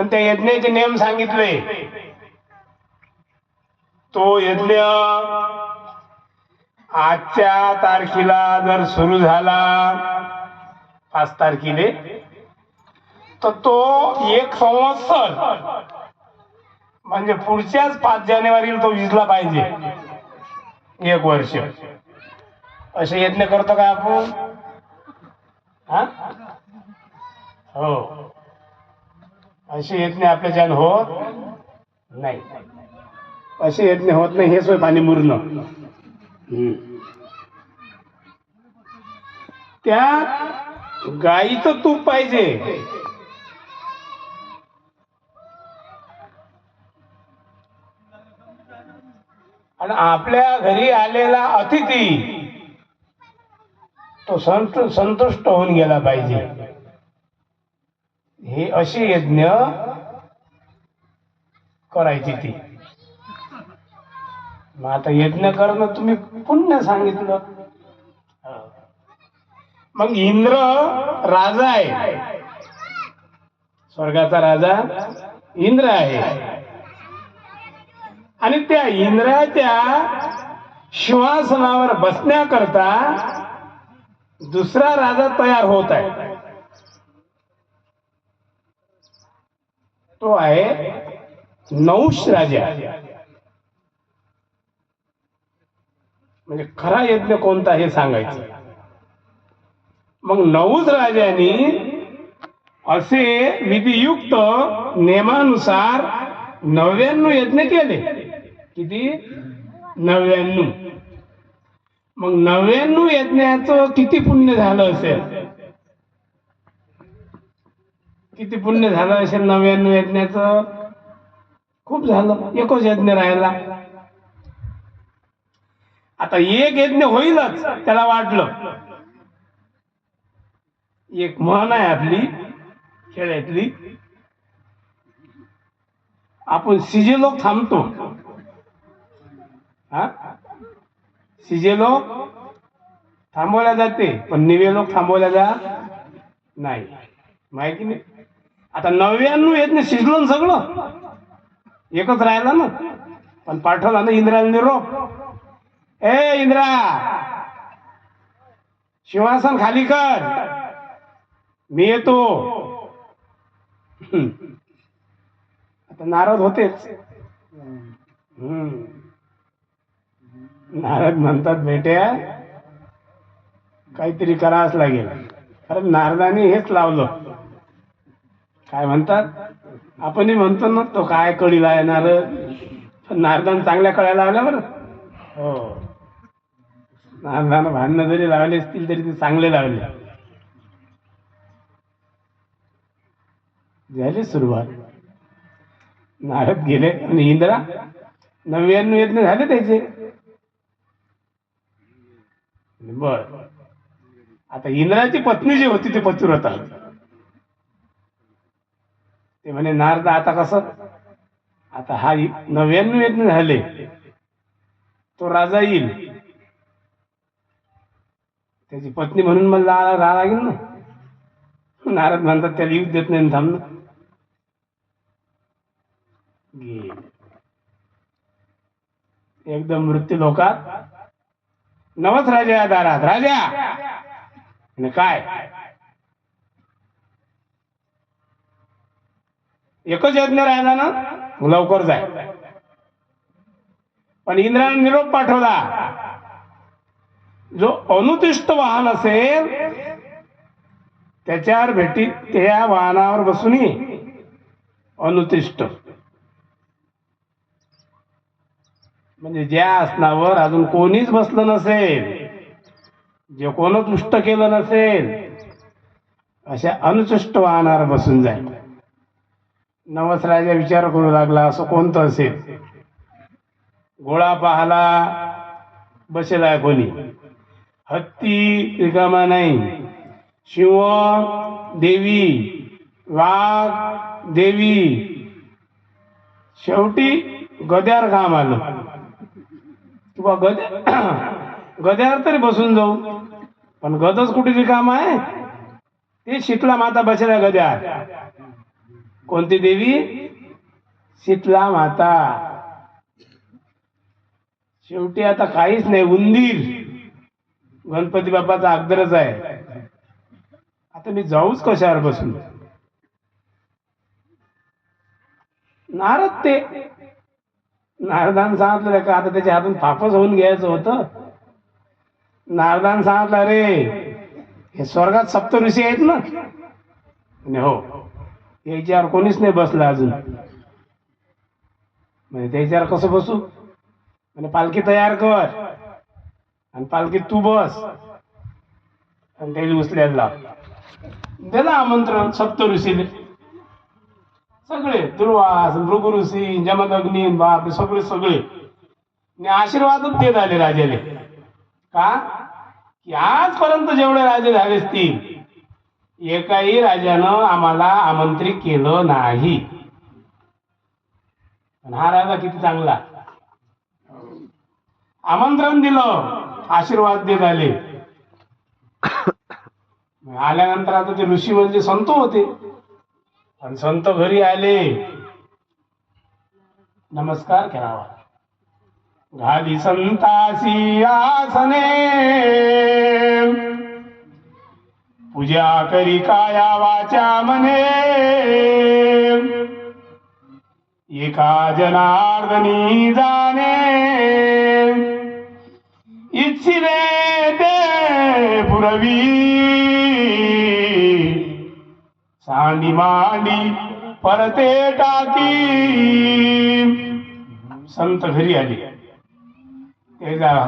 पण त्या यज्ञाचे नियम सांगितले. तो यज्ञ आजच्या तारखेला जर सुरू झाला पाच तारखेले तर तो एक संवत्सर म्हणजे पुढच्याच पाच जानेवारीला तो विजला पाहिजे. एक वर्ष. असे यज्ञ करतो का आपण? हा? हो. असे यज्ञ आपल्याच्यान होत नाही. असे यज्ञ होत नाही हे सोय पाणी मुरणं हम्म. त्यात गाईचं तूप पाहिजे. आणि आपल्या घरी आलेला अतिथी तो संत संतुष्ट होऊन गेला पाहिजे. हे अशी यज्ञ करायची ती. मग आता यज्ञ करणं तुम्ही पुण्य सांगितलं. मग इंद्र राजा आहे. स्वर्गाचा राजा इंद्र आहे. आणि त्या इंद्राच्या शिवासनावर बसण्याकरता दुसरा राजा तयार होत आहे. तो आहे नौश राजा. म्हणजे खरा यज्ञ कोणता हे सांगायचं. मग नऊज राजांनी असे विधियुक्त नियमानुसार नव्याण्णव यज्ञ केले. किती? नव्याण्णव. मग नव्याण्णव यज्ञाचं किती पुण्य झालं असेल? किती पुण्य झालं असेल नव्याण्णव यज्ञाचं खूप झालं. एकच यज्ञ राहिला. आता एक यज्ञ होईलच त्याला वाटलं. एक म्हण आहे आपली खेळातली आपण सिजेलो थांबतो. हा? सिजे लोक थांबवल्या जाते पण निवे लोक थांबवल्या जा नाही. माहिती नाही. आता नव्याण्णव येत नाही ना सगळं. एकच राहिला ना. पण पाठवला ना इंद्राला निरोप ए इंद्रा! शिवासन खाली कर. मी येतो. आता नारद होतेच. हम्म. नारद म्हणतात बेट्या काहीतरी करावंच लागेल. कारण नारदाने हेच लावलं. काय म्हणतात? आपणही म्हणतो ना तो काय कळीला पण नारदानं चांगल्या कळ्या लावल्या बरं. हो. नारदानं भांडणं जरी लावले असतील तरी ते चांगले लावले. झाली सुरुवात. नारद गेले आणि इंद्रा नव्याण्णव यज्ञ झाले त्याचे. बर. आता इंद्राची पत्नी जी होती ती पतिव्रता ते म्हणे नारद आता कसं? आता हा नव्याण्णव यज्ञ झाले. तो राजा येईल. त्याची पत्नी म्हणून मला राहा लागेल ना. नारद म्हणतात त्याला येऊ देत नाही थांब ना. एकदम मृत्यू लोकात. नवस राजा या दारात. राजा! काय? एकच यज्ञ राहिला ना लवकर जाय. पण इंद्राने निरोप पाठवला. जो अनुतिष्ठ वाहन असेल त्याच्यावर भेटी त्या वाहनावर बसून ये अनुतिष्ठ. म्हणजे ज्या आसनावर अजून कोणीच बसलं नसेल जे कोणच उष्ट केलं नसेल अशा अनुचिष्ट वाहनावर बसून जाईल नवस राजा विचार करू लागला असं कोणतं असेल? गोळा पाहला बसेलाय कोणी? हत्ती रिकामा नाही. शिव देवी वाघ देवी. शेवटी गद्यार काम आलं. किंवा गद्या गद्यावर तरी बसून जाऊ. पण गदच कुठे रिकाम आहे? ते शीतला माता बसल्या गद्यार. कोणती देवी? शीतला माता. शेवटी आता काहीच नाही उंदीर. गणपती बाप्पाचा अगदरच आहे. आता मी जाऊच कशावर बसून? नारद ते. नारदान सांगितलं का आता त्याच्या हातून पापच होऊन घ्यायचं होतं. नारदान सांगितलं रे हे स्वर्गात सप्त ऋषी आहेत ना? हो. याच्यावर कोणीच नाही बसलं अजून. म्हणजे त्याच्यावर कसं बसू? म्हणजे पालखी तयार कर. आणि पालखीत तू बस. आणि त्याला उचलायला लाव. दिलं आमंत्रण सप्त ऋषीले सगळे दुर्वास भृगु ऋषी जमदग्नी बाप सगळे सगळे. आणि आशीर्वादच देत आले राजाले. का? की आजपर्यंत जेवढे राजे झाले असतील एकाही राजानं आम्हाला आमंत्रित केलं नाही. पण हा राजा किती चांगला. आमंत्रण दिलं आशीर्वाद देत आले. आल्यानंतर आता ते ऋषी म्हणजे संत होते. आणि संत घरी आले. नमस्कार करावा. घाली संतासी आसने. पूजा करी काया वाचा मने। एका जनार्दनी जाणे इच्छिले ते पुरवी। सांडी मांडी परते टाकी। संत घरी आले। त्याचा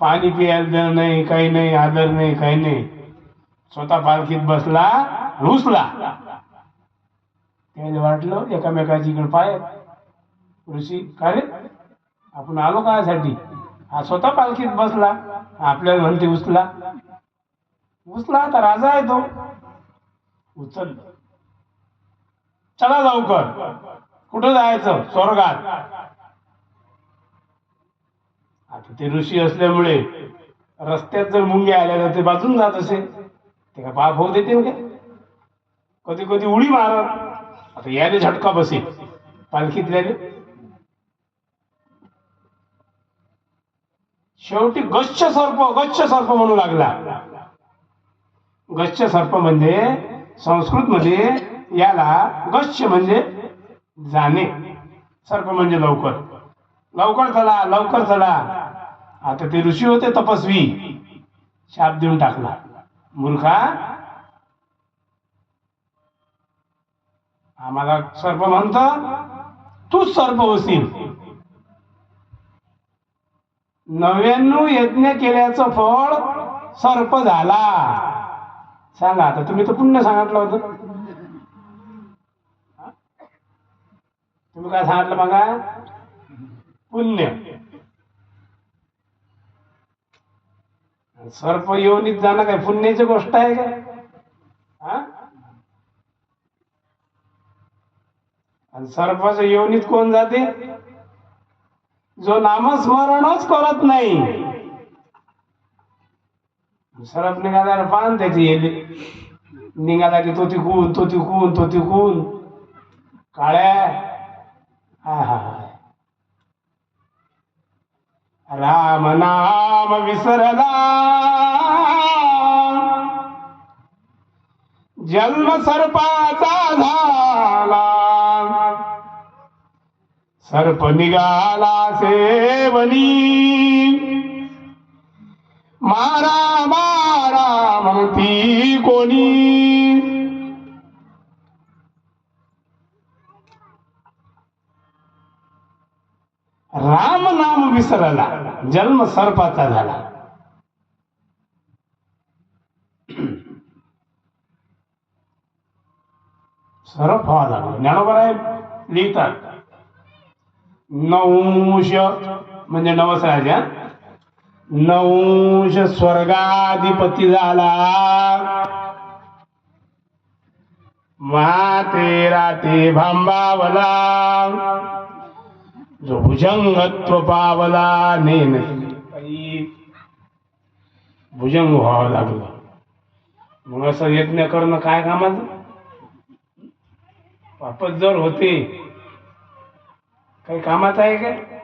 पाणी पियायला नाही, काही नाही, आदर नाही, काही नाही. स्वतः पालखीत बसला रुसला. त्याने वाटलं एकामेकाची इकडे पाय ऋषी काय रे? आपण आलो कायसाठी? हा स्वतः पालखीत बसला. आपल्याला म्हणते उचला. उचला आता राजा आहे तो. उचल. चला लवकर. कुठं जायचं? स्वर्गात. आता ते ऋषी असल्यामुळे रस्त्यात जर मुंगे आल्या तर ते बाजून जात असे. ते का बाप होऊ देतील का कधी कधी उडी मारत. आता याने झटका बसेल. पालखीतल्याने शेवटी गच्छ सर्प गच्छ सर्प म्हणू लागला. गच्छ सर्प म्हणजे संस्कृत मध्ये याला गच्छ म्हणजे जाणे. सर्प म्हणजे लवकर. लवकर चला लवकर चला. आता ते ऋषी होते तपस्वी. शाप देऊन टाकला. मूर्खा आम्हाला सर्प म्हणत तू सर्प होशील. नव्याण्णव यज्ञ केल्याचं फळ सर्प झाला. सांगा आता तुम्ही तर पुण्य सांगितलं होतं. तुम्ही काय सांगितलं बघा पुण्य. सर्प योनीत जाणं काय पुण्याची गोष्ट आहे का हा? आणि सर्पाच्या योनीत कोण जाते? जो नामस्मरणच करत नाही. सरप निघाल्यावर पान त्याची येली निघाला की तो तिकून तो तिकून तो तिकून. काळ्या. हा हा हा. राम नाम विसरला. जन्म सर्पाचा झाला. सर्प निघाला सेवनी. मारा जन्म सर्पाचा झाला. सर्प हा झाला ज्ञानोबराय लिहितात नऊश म्हणजे नवस राजा नऊश स्वर्गाधिपती झाला. माते राते भांबावला. जो भुजंगत्व पावला नेन भुजंग व्हावं लागलं. मग असं यज्ञ करणं काय कामाचं? वापस जर होते काही कामाचं आहे काय?